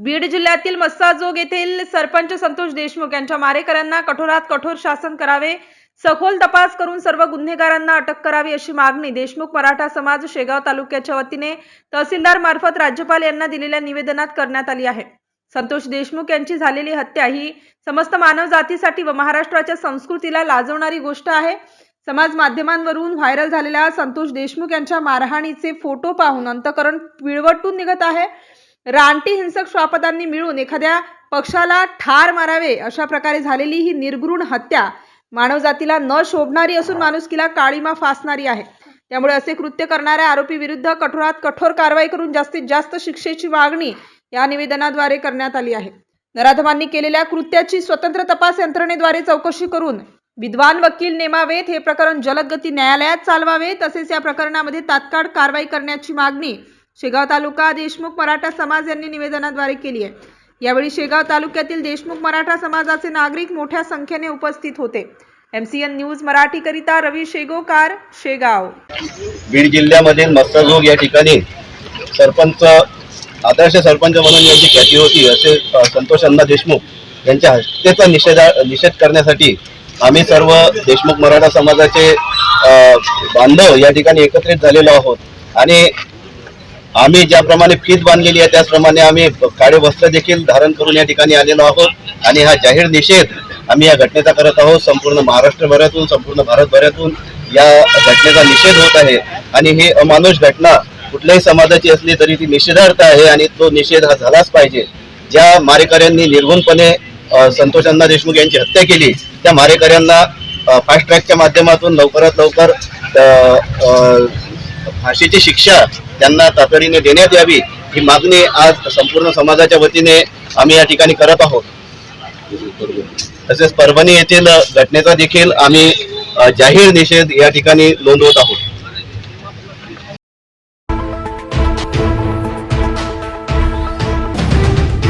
बीड जिल्ह्यातील मस्साजोग येथील सरपंच संतोष देशमुख यांच्या मारेकऱ्यांना कठोरात कठोर शासन करावे सखोल तपास करून सर्व गुन्हेगारांना अटक करावी अशी मागणी देशमुख मराठा समाज शेगाव तालुक्याच्या वतीने तहसीलदार मार्फत राज्यपाल यांना दिलेल्या निवेदनात करण्यात आली आहे. संतोष देशमुख यांची झालेली हत्या ही समस्त मानव जातीसाठी व महाराष्ट्राच्या संस्कृतीला लाजवणारी गोष्ट आहे. समाज माध्यमांवरून व्हायरल झालेल्या संतोष देशमुख यांच्या मारहाणीचे फोटो पाहून अंतकरण पिळवटून निघत आहे. रानटी हिंसक श्वापदांनी मिळून एखाद्या पक्षाला ठार मारावे अशा प्रकारे झालेली ही निर्घृण हत्या मानवजातीला न शोभणारी असून माणुसकीला काळीमा फासणारी आहे. त्यामुळे असे कृत्य करणाऱ्या आरोपी विरुद्ध कठोरात कठोर कारवाई करून जास्तीत जास्त शिक्षेची मागणी या निवेदनाद्वारे करण्यात आली आहे. नराधमांनी केलेल्या कृत्याची स्वतंत्र तपास यंत्रणेद्वारे चौकशी करून विद्वान वकील नेमावेत हे प्रकरण जलद गती न्यायालयात चालवावे तसेच या प्रकरणामध्ये तात्काळ कारवाई करण्याची मागणी शेगाव तालुका देशमुख मराठा समाज यांनी निवेदनाद्वारे केली आहे. यावेळी शेगाव तालुक्यातील देशमुख मराठा समाजाचे नागरिक मोठ्या संख्येने उपस्थित होते. एमसीएन न्यूज मराठीकरिता रवी शेगोकार शेगाव. बीड जिल्ह्यामधील मस्तजोग या ठिकाणी सरपंच आदर्श सरपंच म्हणून यांची ख्याती होती असे संतोष अण्णा देशमुख यांच्या हत्येचा निषेध निषेध करण्यासाठी आम्ही सर्व देशमुख मराठा समाजाचे बांधव या ठिकाणी एकत्रित झालेलो आहोत. आणि आम्ही ज्याप्रमाणे फीत बांधलेली आहे त्याचप्रमाणे आम्ही काळे वस्त्र देखील धारण करून या ठिकाणी आलेलो आहोत. आणि हा जाहीर निषेध आम्ही या घटनेचा करत आहोत. संपूर्ण महाराष्ट्रभरातून संपूर्ण भारतभरातून या घटनेचा निषेध होत आहे. आणि ही अमानुष घटना कुठल्याही समाजाची असली तरी ती निषेधार्थ आहे आणि तो निषेध हा झालाच पाहिजे. ज्या मारेकऱ्यांनी निर्गुणपणे संतोष अण्णा देशमुख यांची हत्या केली त्या मारेकऱ्यांना फास्ट ट्रॅकच्या माध्यमातून लवकरात लवकर फाशीची शिक्षा त्यांना तातडीने देण्यात यावी ही मागणी आज संपूर्ण समाजाच्या वतीने आम्ही या ठिकाणी करत आहोत. तसेच परभणी येथील घटनेचा देखील आम्ही जाहीर निषेध या ठिकाणी नोंदवत आहोत.